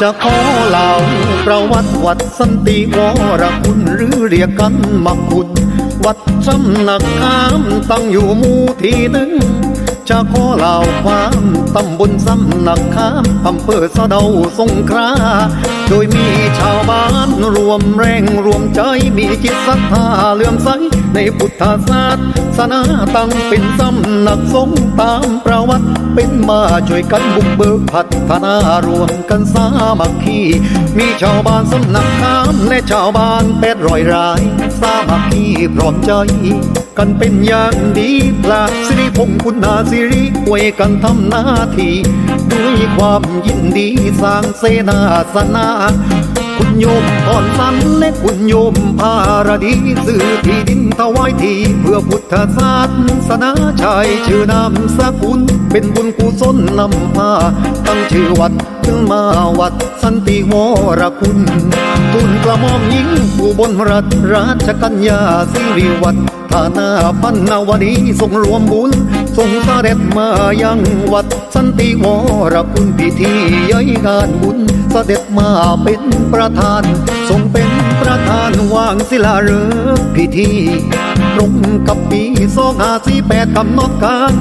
จะขอเล่าประวัติวัดสันติวรคุณหรือเรียกกันมักคุณวัดสำนักขามตั้งอยู่หมู่ที่หนึ่งจะขอเล่าความตำบลสำนักข้ามอำเภอสะเดาสงขลาโดยมีชาวบ้านรวมแรงรวมใจมีจิตศรัทธาเลื่อมใสในพุทธศาสนาตั้งเป็นสำนักสงฆ์ตามประวัติ เป็นมาช่วยกันบุกเบิกพัฒนารวมกันสามัคคี มีชาวบ้านสำนักข้ามและชาวบ้านแปดร้อยราย สามัคคีพร้อมใจ กันเป็นอย่างดีพระสิริพงษ์คุณนาสิริอวยกันทำนาที ด้วยความยินดีสร้างเสนาสนา คุณโยมตอนสันและคุณโยมพารดีซื้อที่ดินถวายทีเพื่อพุทธศาสนาชายชื่อนามสกุล เป็นบุญกุศลนำมาตั้งชื่อวัดขึ้นมาวัดสันติวรคุณทุนกระหม่อมหญิงผู้บนรัฐราชกัญญาสิริวัฒน์ฐานาพันนาวดีทรงรวมบุญทรงเสด็จมายังวัดสันติวรคุณพิธีย่อยงานบุญเสด็จมาเป็นประธาน ทรงเป็นประธานวางศิลาฤกษ์พิธีตรงกับปีสองห้าสี่แปดกำหนดการ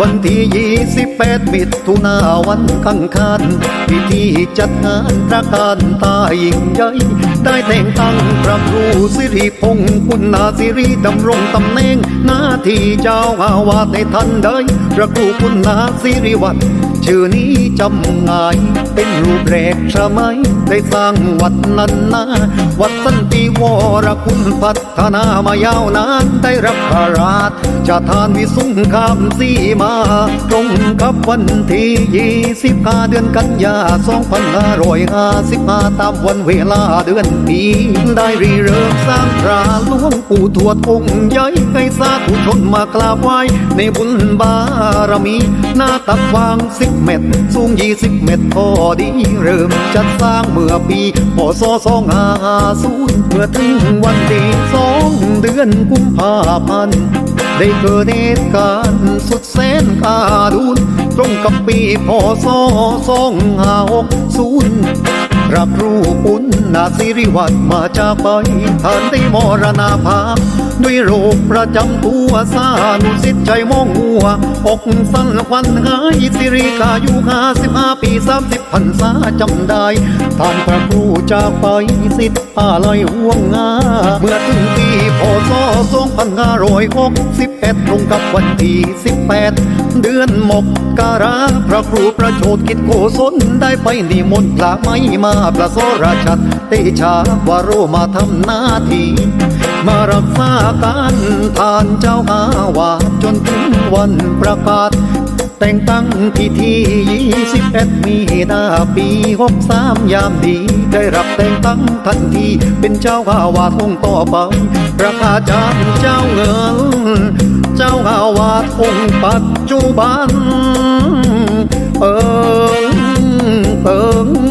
วันที่ยี่สิบแปดมิถุนาวันขังคารพิธีจัดงานตระการตายิ่งใหญ่ได้แต่งตั้งพระครูสิริพงศ์คุณนาสิริดำรงตำแหน่งหน้าที่เจ้าอาวาสในทันใดพระครูคุณนาสิริวัฒน์ ชื่อนี้จำง่าย เป็นรูปแรกสมัยได้สร้างวัดนั้นนาวัดสันติวรคุณพัฒนามายาวนานได้รับพระราชจะทานวิสุงคามสีมา ตรงกับวันที่ยี่สิบห้าเดือนกันยาสองพันห้าร้อยห้าสิบห้าตามวันเวลาเดือนปีได้รีเริ่มสร้างพระหลวงปู่ทวดองค์ใหญ่ให้สาธุชนมากราบไหว้ในบุญบารมีหน้าตักวางสิบ10 เมตร สูงยี่สิบเมตรพอดี เริ่มจัดสร้างเมื่อปีพศสองห้าสูนเมื่อถึงวันที่สองเดือนกุมภาพันธ์ได้เกิดเหตุการณ์สุดแสนกาดูนตรงกับปีพศสองห้าหกสูน ระครูปุณนาสิริวัฒน์มาจากไปท่านได้มรณภาพ ด้วยโรคประจำตัวสานุสิทธิ์ใจมองหัวอกสั่นควันหายสิริกาอยู่ห้าสิบห้าปีสามสิบพรรษาจำได้ท่านพระครูจากไปสิทธิ์อะไรห่วงงาเมื่อถึงปีพศสองพันห้าร้อยหกสิบเอ็ดตรงกับวันที่สิบแปด เดือนมกการาพระครูประโชดกิจโกศลได้ไปนิมนต์พระไม่มาประโสราชัดเตชาวโรมาทำหน้าที่มารักษาการทานเจ้าอาวาสจนถึงวันประกาศ แต่งตั้งพิธี21มีนาปี63ยามดี ได้รับแต่งตั้งทันทีเป็นเจ้าอาวาสองค์ต่อไปพระอาจารย์เจ้าเงิน เจ้าอาวาสองค์ปัจจุบันเอิงเอิง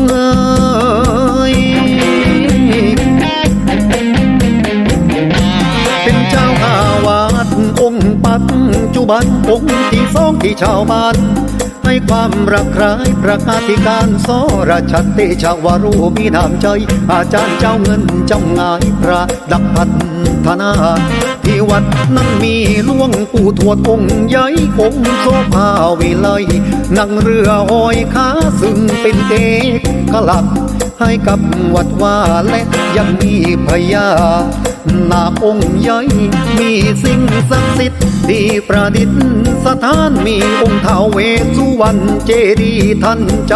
งที่สองที่ชาวบ้าน ให้ความรักใคร่ประกาศการสรชัดเตชาวารูมีน้ำใจ อาจารย์เจ้าเงินเจ้างายพระดักพัฒนาที่วัดนั้นมีหลวงปู่ทวดองค์ใหญ่องค์โซภาวิไลนั่งเรือหอยขาซึ่งเป็นเอก ลักษณ์ให้กับวัดว่าและยังมีพญานาองค์ใหญ่มีสิ่งศักดิ์สิทธิ์ที่ประดิษฐานมีองค์ท้าวเวสุวรรณเจดีย์ทันใจ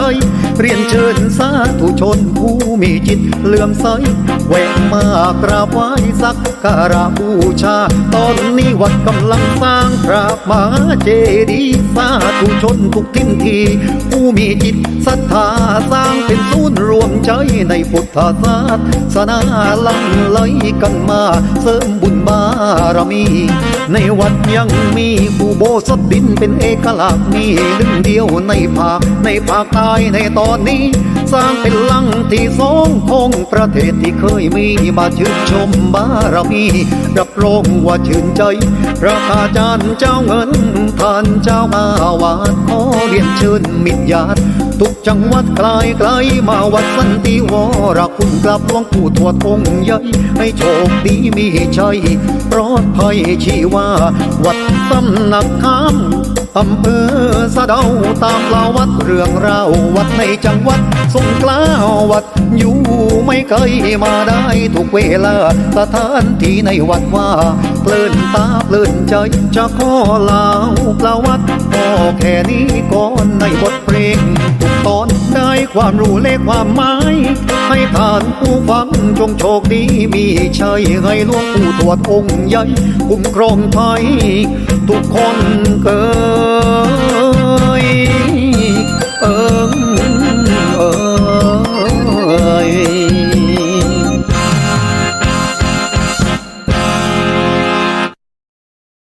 เรียนเชิญสาธุชนผู้มีจิตเลื่อมใสแวะมากราบไหว้สักการะบูชา ตอนนี้วัดกำลังสร้างพระมหาเจดีย์สาธุชนทุกทิศที ผู้มีจิตศรัทธาสร้างเป็นศูนย์รวมใจในพุทธศาสนาลังไหลกันมา เสริมบุญบารมี ในวัดยังมีผู้โบสถดินเป็นเอกลักษณ์มีหนึ่งเดียวในภาคในภาคใต้ในตอนนี้ สร้างเป็นลังที่สองของประเทศที่เคยมีมาชื่นชมบารมีรับรองว่าชื่นใจพระอาจารย์เจ้าเงินท่านเจ้าอาวาสขอเรียนเชิญมิตรญาติ ทุกจังหวัดไกลไกลมาวัดสันติวรคุณกลับหลวงปู่ทวดองค์ใหญ่ให้โชคดีมีชัยปลอดภัยชีวา วัดสำหนักข้ามอำเภอสะเดาตามลาวัดเรื่องราววัดในจังหวัดสงขลาวัด อยู่ไม่เคยมาได้ทุกเวลาสถานที่ในวัดว่าเพลินตาเพลินใจจะขอลาวประวัติพอแค่นี้ก่อนในบทเพลง ตอนได้ความรู้เลขความหมาย ให้ทานผู้ฟังจงโชคดีมีชัยให้หลวงปู่ทวจองค์ใหญ่ คุ้มครองไทย ทุกคนเกิ